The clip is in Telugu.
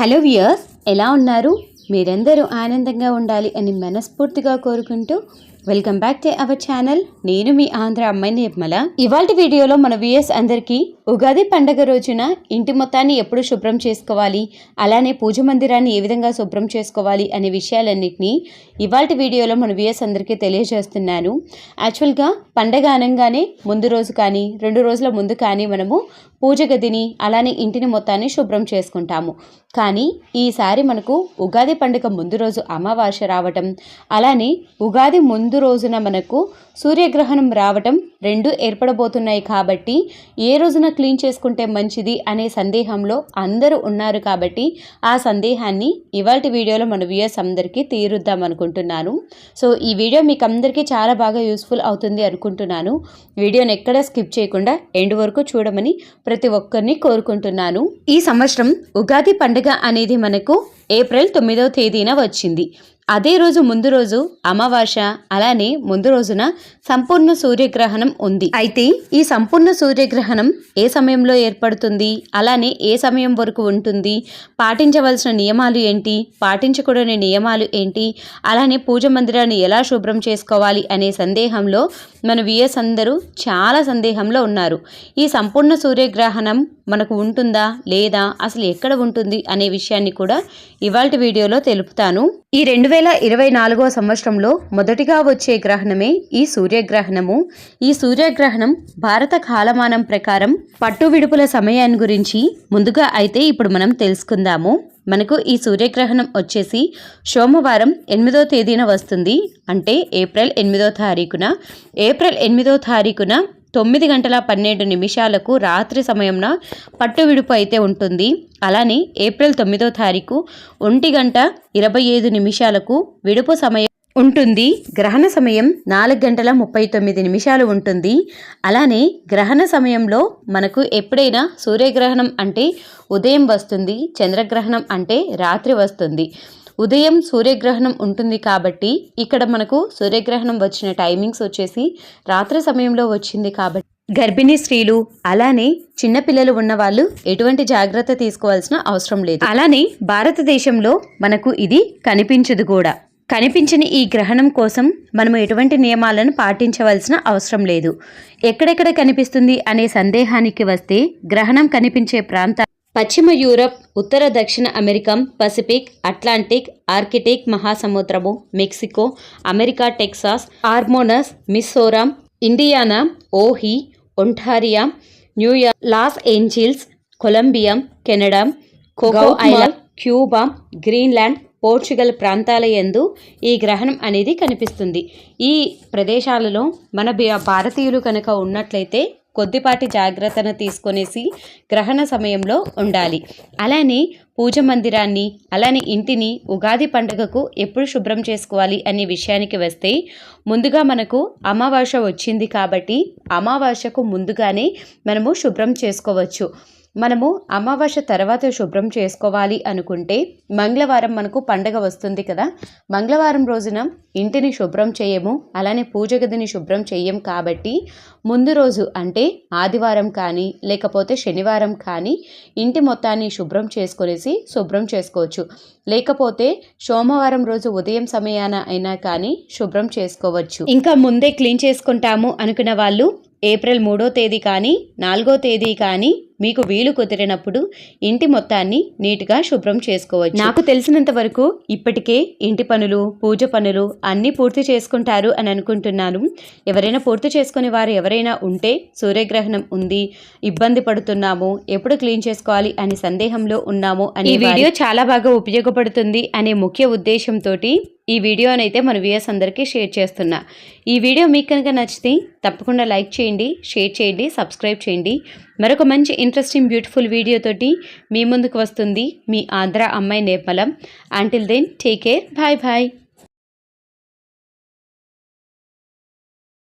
హలో వియర్స్ ఎలా ఉన్నారు? మీరందరూ ఆనందంగా ఉండాలి అని మనస్ఫూర్తిగా కోరుకుంటూ welcome back to our channel. నేను మీ ఆంధ్ర అమ్మాయి నిర్మల. ఇవాళ వీడియోలో మన వ్యూయర్స్ అందరికీ ఉగాది పండగ రోజున ఇంటి మొత్తాన్ని ఎప్పుడు శుభ్రం చేసుకోవాలి అలానే పూజ మందిరాన్ని ఏ విధంగా శుభ్రం చేసుకోవాలి అనే విషయాలన్నింటినీ ఇవాళ వీడియోలో మన వ్యూయర్స్ అందరికీ తెలియజేస్తున్నాను. యాక్చువల్గా పండగ అనగానే ముందు రోజు కానీ రెండు రోజుల ముందు కానీ మనము పూజ గదిని అలానే ఇంటిని మొత్తాన్ని శుభ్రం చేసుకుంటాము. కానీ ఈసారి మనకు ఉగాది పండుగ ముందు రోజు అమావాస్య రావటం అలానే ఉగాది ముందు రోజున మనకు సూర్యగ్రహణం రావటం రెండు ఏర్పడబోతున్నాయి కాబట్టి ఏ రోజున క్లీన్ చేసుకుంటే మంచిది అనే సందేహంలో అందరూ ఉన్నారు కాబట్టి ఆ సందేహాన్ని ఇవాటి వీడియోలో మన వ్యూయర్స్ అందరికీ తీరుద్దాం అనుకుంటున్నాను. సో ఈ వీడియో మీకు అందరికీ చాలా బాగా యూస్ఫుల్ అవుతుంది అనుకుంటున్నాను. వీడియోని ఎక్కడ స్కిప్ చేయకుండా ఎండ్ వరకు చూడమని ప్రతి ఒక్కరిని కోరుకుంటున్నాను. ఈ సంవత్సరం ఉగాది పండుగ అనేది మనకు ఏప్రిల్ తొమ్మిదవ తేదీన వచ్చింది. అదే రోజు ముందు రోజు అమావాస్య అలానే ముందు రోజున సంపూర్ణ సూర్యగ్రహణం ఉంది. అయితే ఈ సంపూర్ణ సూర్యగ్రహణం ఏ సమయంలో ఏర్పడుతుంది? అలానే ఏ సమయం వరకు ఉంటుంది? పాటించవలసిన నియమాలు ఏంటి? పాటించకూడని నియమాలు ఏంటి? అలానే పూజ మందిరాన్ని ఎలా శుభ్రం చేసుకోవాలి అనే సందేహంలో మన విఎస్ అందరూ చాలా సందేహంలో ఉన్నారు. ఈ సంపూర్ణ సూర్యగ్రహణం మనకు ఉంటుందా? లేదా? అసలు ఎక్కడ ఉంటుంది? అనే విషయాన్ని కూడా ఇవాళ వీడియోలో తెలుపుతాను. ఈ రెండు వేల ఇరవై నాలుగో సంవత్సరంలో మొదటిగా వచ్చే గ్రహణమే ఈ సూర్యగ్రహణము. ఈ సూర్యగ్రహణం భారత కాలమానం ప్రకారం పట్టు విడుపుల సమయాన్ని గురించి ముందుగా అయితే ఇప్పుడు మనం తెలుసుకుందాము. మనకు ఈ సూర్యగ్రహణం వచ్చేసి సోమవారం ఎనిమిదో తేదీన వస్తుంది. అంటే ఏప్రిల్ ఎనిమిదో తారీఖున. ఏప్రిల్ ఎనిమిదో తారీఖున తొమ్మిది గంటల పన్నెండు నిమిషాలకు రాత్రి సమయంన పట్టు విడుపు అయితే ఉంటుంది. అలానే ఏప్రిల్ తొమ్మిదో తారీఖు ఒంటి గంట ఇరవై ఐదు నిమిషాలకు విడుపు సమయం ఉంటుంది. గ్రహణ సమయం నాలుగు గంటల ముప్పై తొమ్మిది నిమిషాలు ఉంటుంది. అలానే గ్రహణ సమయంలో మనకు ఎప్పుడైనా సూర్యగ్రహణం అంటే ఉదయం వస్తుంది చంద్రగ్రహణం అంటే రాత్రి వస్తుంది. ఉదయం సూర్యగ్రహణం ఉంటుంది కాబట్టి ఇక్కడ మనకు సూర్యగ్రహణం వచ్చిన టైమింగ్స్ వచ్చేసి రాత్రి సమయంలో వచ్చింది కాబట్టి గర్భిణీ స్త్రీలు అలానే చిన్నపిల్లలు ఉన్న వాళ్ళు ఎటువంటి జాగ్రత్త తీసుకోవాల్సిన అవసరం లేదు. అలానే భారతదేశంలో మనకు ఇది కనిపించదు కూడా. కనిపించిన ఈ గ్రహణం కోసం మనము ఎటువంటి నియమాలను పాటించవలసిన అవసరం లేదు. ఎక్కడెక్కడ కనిపిస్తుంది అనే సందేహానికి వస్తే గ్రహణం కనిపించే ప్రాంత పశ్చిమ యూరప్ ఉత్తర దక్షిణ అమెరికా పసిఫిక్ అట్లాంటిక్ ఆర్కిటిక్ మహాసముద్రము మెక్సికో అమెరికా టెక్సాస్ హార్మోనస్ మిస్సోరాం Indiana Ohio Ontario New York Los Angeles Columbia Canada Coco Island Cuba Greenland Portugal ప్రాంతాల యందు ఈ గ్రహణం అనేది కనిపిస్తుంది. ఈ ప్రదేశాలలో మన భారతీయులు కనుక ఉన్నట్లయితే కొద్దిపాటి జాగ్రత్తను తీసుకొనేసి గ్రహణ సమయంలో ఉండాలి. అలానే పూజ మందిరాన్ని అలానే ఇంటిని ఉగాది పండుగకు ఎప్పుడు శుభ్రం చేసుకోవాలి అనే విషయానికి వస్తే ముందుగా మనకు అమావాస్య వచ్చింది కాబట్టి అమావాస్యకు ముందుగానే మనము శుభ్రం చేసుకోవచ్చు. మనము అమావాస్య తర్వాత శుభ్రం చేసుకోవాలి అనుకుంటే మంగళవారం మనకు పండగ వస్తుంది కదా. మంగళవారం రోజున ఇంటిని శుభ్రం చేయము అలానే పూజ గదిని శుభ్రం చేయం కాబట్టి ముందు రోజు అంటే ఆదివారం కానీ లేకపోతే శనివారం కానీ ఇంటి మొత్తాన్ని శుభ్రం చేసుకునేసి శుభ్రం చేసుకోవచ్చు. లేకపోతే సోమవారం రోజు ఉదయం సమయాన అయినా కానీ శుభ్రం చేసుకోవచ్చు. ఇంకా ముందే క్లీన్ చేసుకుంటాము అనుకున్న వాళ్ళు ఏప్రిల్ మూడో తేదీ కానీ నాలుగో తేదీ కానీ మీకు వీలు కుదిరినప్పుడు ఇంటి మొత్తాన్ని నీట్గా శుభ్రం చేసుకోవచ్చు. నాకు తెలిసినంత వరకు ఇప్పటికే ఇంటి పనులు పూజ పనులు అన్నీ పూర్తి చేసుకుంటారు అని అనుకుంటున్నాను. ఎవరైనా పూర్తి చేసుకునే వారు ఎవరైనా ఉంటే సూర్యగ్రహణం ఉంది ఇబ్బంది పడుతున్నాము ఎప్పుడు క్లీన్ చేసుకోవాలి అని సందేహంలో ఉన్నాము అని ఈ వీడియో చాలా బాగా ఉపయోగపడుతుంది అనే ముఖ్య ఉద్దేశంతో ఈ వీడియోనైతే మన వ్యూయర్స్ అందరికీ షేర్ చేస్తున్నా. ఈ వీడియో మీకు కనుక నచ్చితే తప్పకుండా లైక్ చేయండి షేర్ చేయండి సబ్స్క్రైబ్ చేయండి. మరొక మంచి ఇంట్రెస్టింగ్ బ్యూటిఫుల్ వీడియోతోటి మీ ముందుకు వస్తుంది మీ ఆంధ్ర అమ్మాయి నేపలం until then take care bye bye